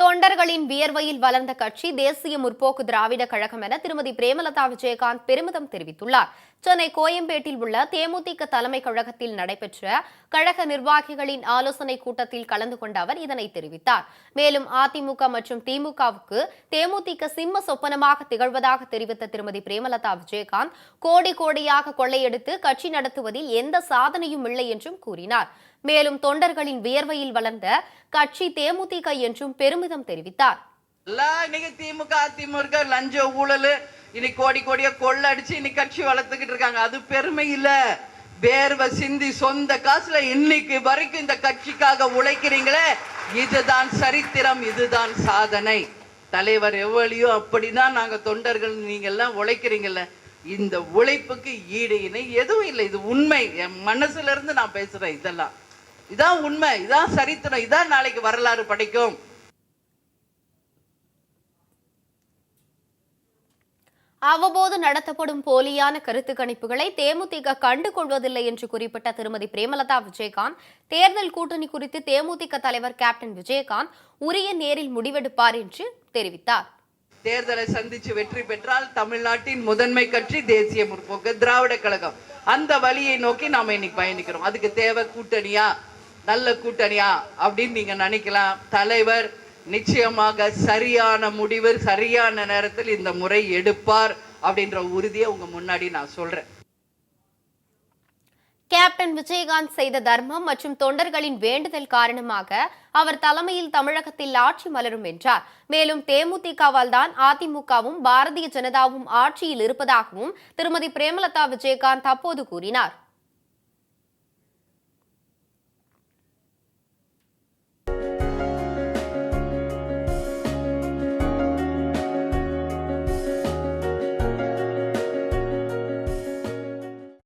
தொண்டர்களின் வியர்வையில் வளர்ந்த கட்சி தேசிய முற்போக்கு திராவிட கழகம் என திருமதி பிரேமலதா விஜயகாந்த் பெருமிதம் தெரிவித்துள்ளார். சென்னை கோயம்பேட்டில் உள்ள தேமுதிக தலைமை கழகத்தில் நடைபெற்ற கழக நிர்வாகிகளின் ஆலோசனை கூட்டத்தில் கலந்து கொண்ட அவர் இதனை தெரிவித்தார். மேலும் அதிமுக மற்றும் திமுகவுக்கு தேமுதிக சிம்ம சொப்பனமாக திகழ்வதாக தெரிவித்த திருமதி பிரேமலதா விஜயகாந்த் கோடி கோடியாக கொள்ளையடித்து கட்சி நடத்துவதில் எந்த சாதனையும் இல்லை என்றும் கூறினார். மேலும் தொண்டர்களின் வியர்வையில் வளர்ந்த கட்சி தேமுதிக என்றும் பெருமிதம் தெரிவித்தார். இன்னைக்கு திமுக அதிமுக லஞ்ச ஊழல் இன்னைக்கு கோடி கோடியா கொள்ள அடிச்சு இன்னைக்கு கட்சி வளர்த்துக்கிட்டு இருக்காங்க. அது பெருமை இல்ல. வேர்வை சிந்தி சொந்த காசுல இன்னைக்கு வரைக்கும் இந்த கட்சிக்காக உழைக்கிறீங்களே. இதுதான் சரித்திரம் இதுதான் சாதனை. தலைவர் எவ்வளியோ அப்படிதான் நாங்க தொண்டர்கள் நீங்க எல்லாம் உழைக்கிறீங்கல்ல. இந்த உழைப்புக்கு ஈடு இணை எதுவும் இல்லை. இது உண்மை. என் மனசுல இருந்து நான் பேசுறேன் இதெல்லாம். இதான் உண்மை. இதான் சரித்திரம். இதான் நாளைக்கு வரலாறு படைக்கும். அவ்வப்போது நடத்தப்படும் போலியான கருத்து கணிப்புகளை தேமுதிக கண்டுகொள்வதில்லை என்று குறிப்பிட்ட திருமதி பிரேமலதா விஜயகாந்த் தேர்தல் கூட்டணி குறித்து தேமுதிக தலைவர் கேப்டன் விஜயகாந்த் உரிய நேரில் முடிவெடுப்பார் என்று தெரிவித்தார். தேர்தலை சந்திச்சு வெற்றி பெற்றால் தமிழ்நாட்டின் முதன்மை கட்சி தேசிய முற்போக்கு திராவிட கழகம். அந்த வழியை நோக்கி நாம இன்னைக்கு பயணிக்கிறோம். அதுக்கு தேவை கூட்டணியா? நல்ல கூட்டணியா? அப்படின்னு நீங்க நினைக்கலாம். தலைவர் நிச்சயமாக சரியான முடிவு சரியான நேரத்தில் இந்த முறை எடுப்பார் அப்படின்ற உறுதியை உங்க முன்னாடி நான் சொல்றேன். கேப்டன் விஜயகாந்த் செய்த தர்மம் மற்றும் தொண்டர்களின் வேண்டுதல் காரணமாக அவர் தலைமையில் தமிழகத்தில் ஆட்சி மலரும் என்றார். மேலும் தேமுதிகவால் தான் அதிமுகவும் பாரதிய ஜனதாவும் ஆட்சியில் இருப்பதாகவும் திருமதி பிரேமலதா விஜயகாந்த் அப்போது கூறினார்.